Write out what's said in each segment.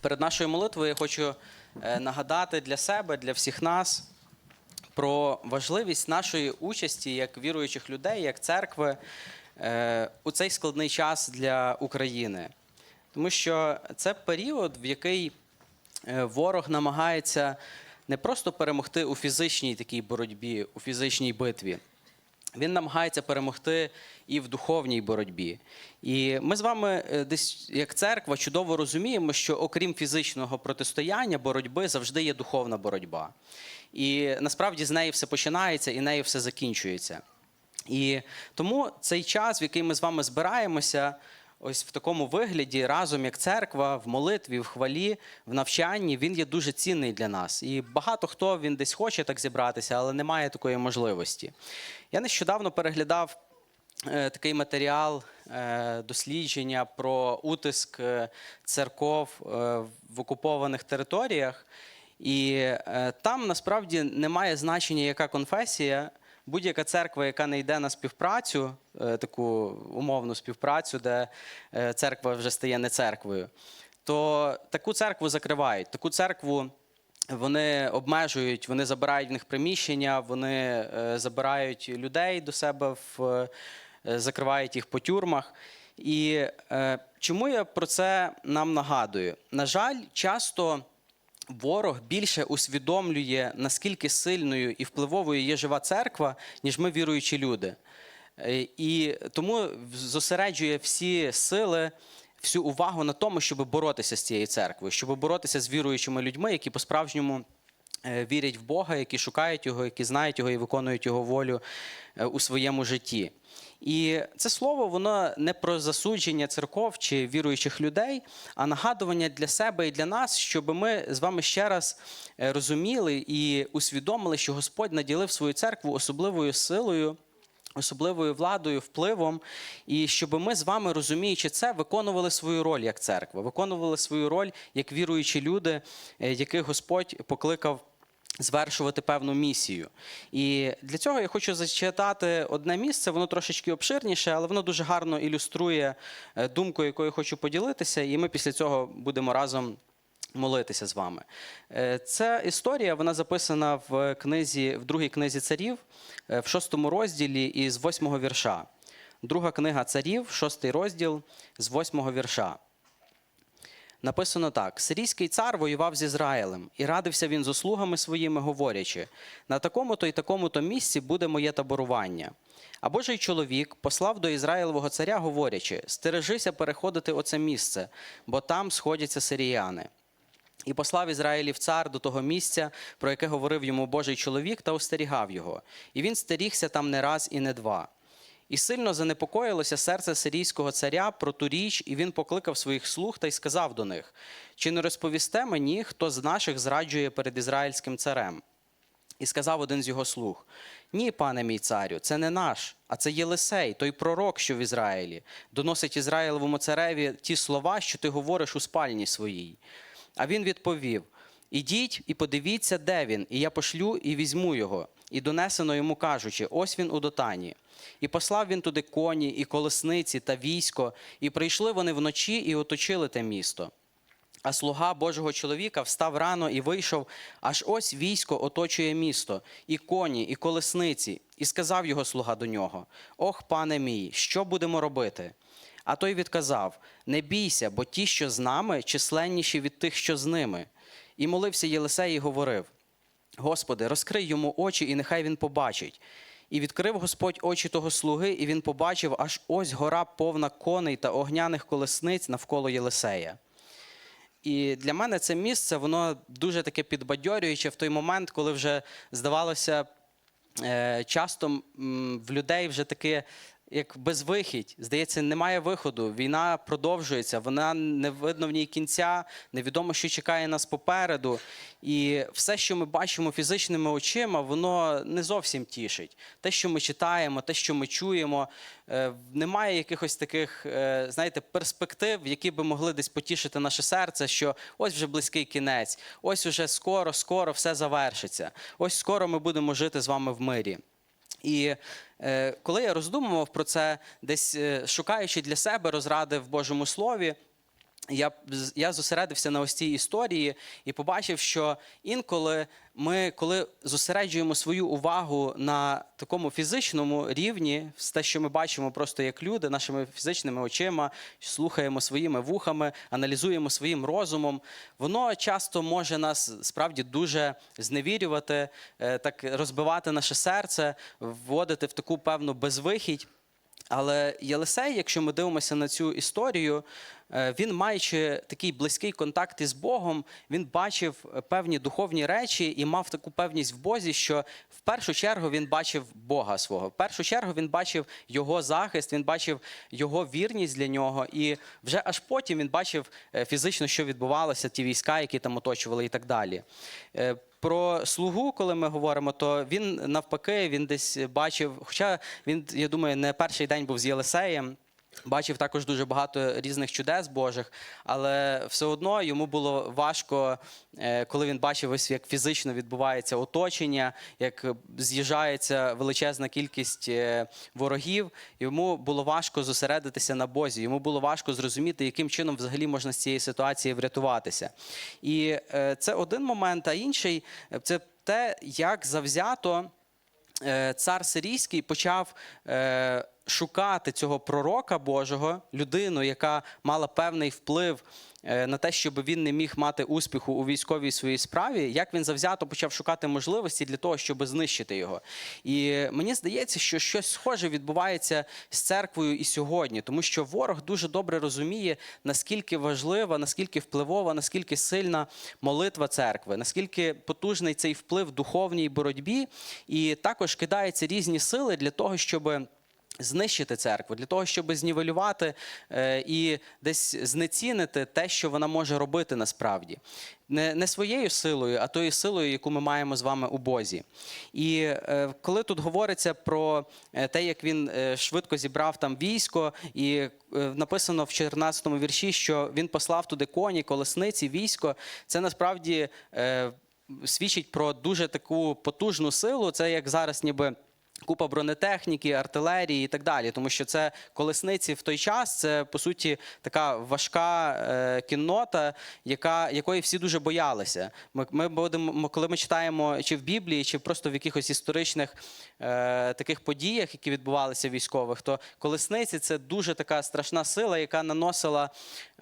перед нашою молитвою я хочу е, нагадати для себе, для всіх нас про важливість нашої участі як віруючих людей, як церкви е, у цей складний час для України. Тому що це період, в який е, ворог намагається не просто перемогти у фізичній такій боротьбі, у фізичній битві. Він намагається перемогти і в духовній боротьбі. І ми з вами, е, десь як церква, чудово розуміємо, що окрім фізичного протистояння, боротьби завжди є духовна боротьба. І насправді з неї все починається і нею все закінчується. І тому цей час, в який ми з вами збираємося, ось в такому вигляді, разом як церква, в молитві, в хвалі, в навчанні, він є дуже цінний для нас. І багато хто він десь хоче так зібратися, але немає такої можливості. Я нещодавно переглядав е, такий матеріал е, дослідження про утиск е, церков в окупованих територіях. І там насправді немає значення, яка конфесія. Будь-яка церква, яка не йде на співпрацю, е, таку умовну співпрацю, де е, церква вже стає не церквою, то таку церкву закривають. Таку церкву вони обмежують, вони забирають в них приміщення, вони е, забирають людей до себе, в, закривають їх по тюрмах. І чому я про це нам нагадую? На жаль, часто ворог більше усвідомлює, наскільки сильною і впливовою є жива церква, ніж ми віруючі люди. Е, І тому зосереджує всі сили, всю увагу на тому, щоб боротися з цією церквою, щоб боротися з віруючими людьми, які по-справжньому е, вірять в Бога, які шукають його, які знають його і виконують його волю е, у своєму житті. І це слово воно не про засудження церков чи віруючих людей, а нагадування для себе і для нас, щоб ми з вами ще раз е, розуміли і усвідомили, що Господь наділив свою церкву особливою силою. Особливою владою, впливом, і щоб ми з вами, розуміючи це, виконували свою роль як церква, виконували свою роль як віруючі люди, е, яких Господь покликав звершувати певну місію. І для цього я хочу зачитати одне місце, воно трошечки обширніше, але воно дуже гарно ілюструє е, думку, якою я хочу поділитися, і ми після цього будемо разом. Молитися з вами. Е, Ця історія вона записана в книзі, в другій книзі царів, е, в шостому розділі із восьмого вірша. Друга книга царів, шостий розділ з восьмого вірша. Написано так: Сирійський цар воював з Ізраїлем, і радився він з услугами своїми, говорячи: на такому-то і такому-то місці буде моє таборування. А Божий чоловік послав до Ізраїлевого царя, говорячи: Стережися переходити оце місце, бо там сходяться сиріяни. І послав Ізраїлів цар до того місця, про яке говорив йому Божий чоловік, та остерігав його. І він стерігся там не раз і не два. І сильно занепокоїлося серце сирійського царя про ту річ, і він покликав своїх слуг та й сказав до них: Чи не розповісте мені, хто з наших зраджує перед ізраїльським царем? І сказав один з його слуг: Ні, пане мій царю, це не наш, а це Єлисей, той пророк, що в Ізраїлі, доносить Ізраїлевому цареві ті слова, що ти говориш у спальні своїй. А він відповів: Ідіть і подивіться, де він, і я пошлю і візьму його. І донесено йому кажучи: ось він у дотані. І послав він туди коні, і колесниці та військо, і прийшли вони вночі і оточили те місто. А слуга Божого чоловіка встав рано і вийшов, аж ось військо оточує місто, і коні, і колесниці, і сказав його слуга до нього: Ох, пане мій, що будемо робити? А той відказав: Не бійся, бо ті, що з нами, численніші від тих, що з ними. І молився Єлисей і говорив: Господи, розкрий йому очі, і нехай він побачить. І відкрив Господь очі того слуги, і він побачив, аж ось гора повна коней та огняних колесниць навколо Єлисея. І для мене це місце, воно дуже таке підбадьорююче в той момент, коли вже здавалося, е, часто в людей вже таке. Як безвихідь, здається, немає виходу. Війна продовжується, вона не видно в ній кінця, невідомо, що чекає нас попереду. І все, що ми бачимо фізичними очима, воно не зовсім тішить. Те, що ми читаємо, те, що ми чуємо, е, немає якихось таких, е, знаєте, перспектив, які би могли десь потішити наше серце, що ось вже близький кінець, ось уже скоро, скоро все завершиться. Ось скоро ми будемо жити з вами в мирі. І е, коли я роздумував про це, десь е, шукаючи для себе розради в Божому Слові, я, я зосередився на ось цій історії і побачив, що інколи ми, коли зосереджуємо свою увагу на такому фізичному рівні, те, що ми бачимо просто як люди, нашими фізичними очима, слухаємо своїми вухами, аналізуємо своїм розумом, воно часто може нас справді дуже зневірювати, е, так розбивати наше серце, вводити в таку певну безвихідь. Але Єлисей, якщо ми дивимося на цю історію, е, він, маючи такий близький контакт із Богом, він бачив е, певні духовні речі і мав таку певність в Бозі, що в першу чергу він бачив Бога свого. В першу чергу він бачив його захист, він бачив його вірність для нього, і вже аж потім він бачив е, фізично, що відбувалося, ті війська, які там оточували, і так далі. Про слугу, коли ми говоримо, то він навпаки він десь бачив, хоча він, я думаю, не перший день був з Єлисеєм. Бачив також дуже багато різних чудес Божих, але все одно йому було важко, е, коли він бачив ось як фізично відбувається оточення, як з'їжджається величезна кількість е, ворогів. Йому було важко зосередитися на Бозі. Йому було важко зрозуміти, яким чином взагалі можна з цієї ситуації врятуватися. І е, це один момент, а інший це те, як завзято цар сирійський почав шукати цього пророка Божого, людину, яка мала певний вплив е, на те, щоб він не міг мати успіху у військовій своїй справі, як він завзято почав шукати можливості для того, щоб знищити його. І мені здається, що щось схоже відбувається з церквою і сьогодні, тому що ворог дуже добре розуміє, наскільки важлива, наскільки впливова, наскільки сильна молитва церкви, наскільки потужний цей вплив в духовній боротьбі, і також кидаються різні сили для того, щоб знищити церкву, для того, щоб знівелювати е, і десь знецінити те, що вона може робити насправді. Не, не своєю силою, а тою силою, яку ми маємо з вами у Бозі. І е, коли тут говориться про е, те, як він швидко зібрав там військо, і написано в 14-му вірші, що він послав туди коні, колесниці, військо, це насправді свідчить про дуже таку потужну силу. Це як зараз ніби. Купа бронетехніки, артилерії і так далі, тому що це колесниці в той час. Це по суті така важка е, кіннота, яка якої всі дуже боялися. Ми, ми будемо, коли ми читаємо чи в Біблії, чи просто в якихось історичних е, таких подіях, які відбувалися військових, то колесниці це дуже така страшна сила, яка наносила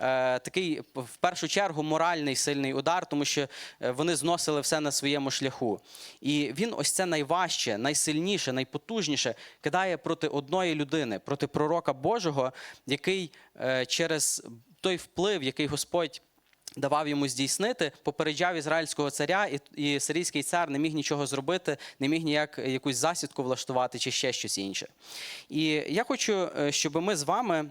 е, такий в першу чергу моральний сильний удар, тому що е, вони зносили все на своєму шляху. І він ось це найважче, найсильніше, найпотужніше кидає проти одної людини, проти пророка Божого, який е, через той вплив, який Господь. Давав йому здійснити, попереджав ізраїльського царя, і, і сирійський цар не міг нічого зробити, не міг ніяк якусь засідку влаштувати чи ще щось інше. І я хочу, е, щоб ми з вами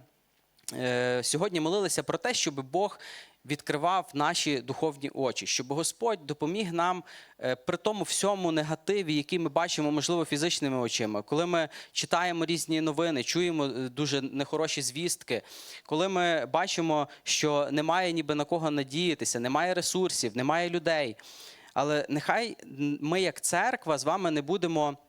сьогодні молилися про те, щоб Бог відкривав наші духовні очі, щоб Господь допоміг нам е, при тому всьому негативі, який ми бачимо, можливо, фізичними очима, коли ми читаємо різні новини, чуємо е, дуже нехороші звістки, коли ми бачимо, що немає ніби на кого надіятися, немає ресурсів, немає людей. Але нехай ми, як церква, з вами не будемо е,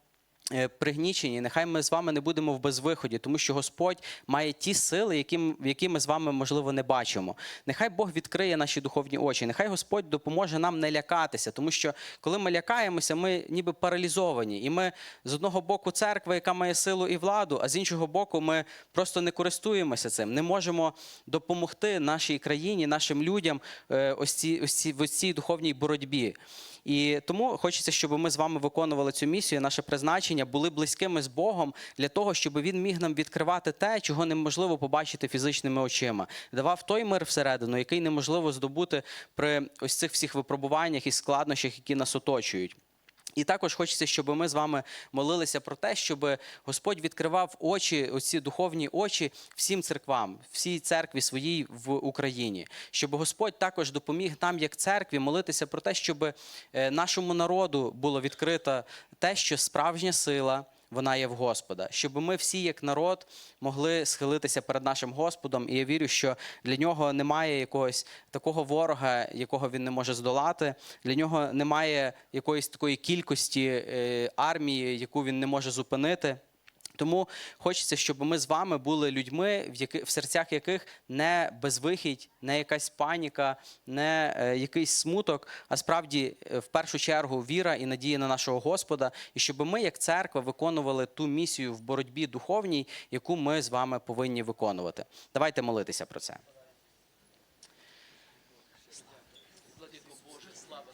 пригнічені, нехай ми з вами не будемо в безвиході, тому що Господь має ті сили, які, які ми з вами, можливо, не бачимо. Нехай Бог відкриє наші духовні очі, нехай Господь допоможе нам не лякатися, тому що коли ми лякаємося, ми ніби паралізовані. І ми з одного боку церква, яка має силу і владу, а з іншого боку, ми просто не користуємося цим, не можемо допомогти нашій країні, нашим людям е, ось ці, ось ці, в цій духовній боротьбі. І тому хочеться, щоб ми з вами виконували цю місію, наше призначення, були близькими з Богом для того, щоб він міг нам відкривати те, чого неможливо побачити фізичними очима. Давав той мир всередину, який неможливо здобути при ось цих всіх випробуваннях і складнощах, які нас оточують. І також хочеться, щоб ми з вами молилися про те, щоб Господь відкривав очі, оці духовні очі всім церквам, всій церкві своїй в Україні, щоб Господь також допоміг нам, як церкві, молитися про те, щоб е, нашому народу було відкрито те, що справжня сила. Вона є в Господа, щоб ми всі, як народ, могли схилитися перед нашим Господом. І я вірю, що для нього немає якогось такого ворога, якого він не може здолати. Для нього немає якоїсь такої кількості е, армії, яку він не може зупинити. Тому хочеться, щоб ми з вами були людьми, в, яких в серцях яких не безвихідь, не якась паніка, не е, якийсь смуток, а справді е, в першу чергу віра і надія на нашого Господа, і щоб ми, як церква, виконували ту місію в боротьбі духовній, яку ми з вами повинні виконувати. Давайте молитися про це.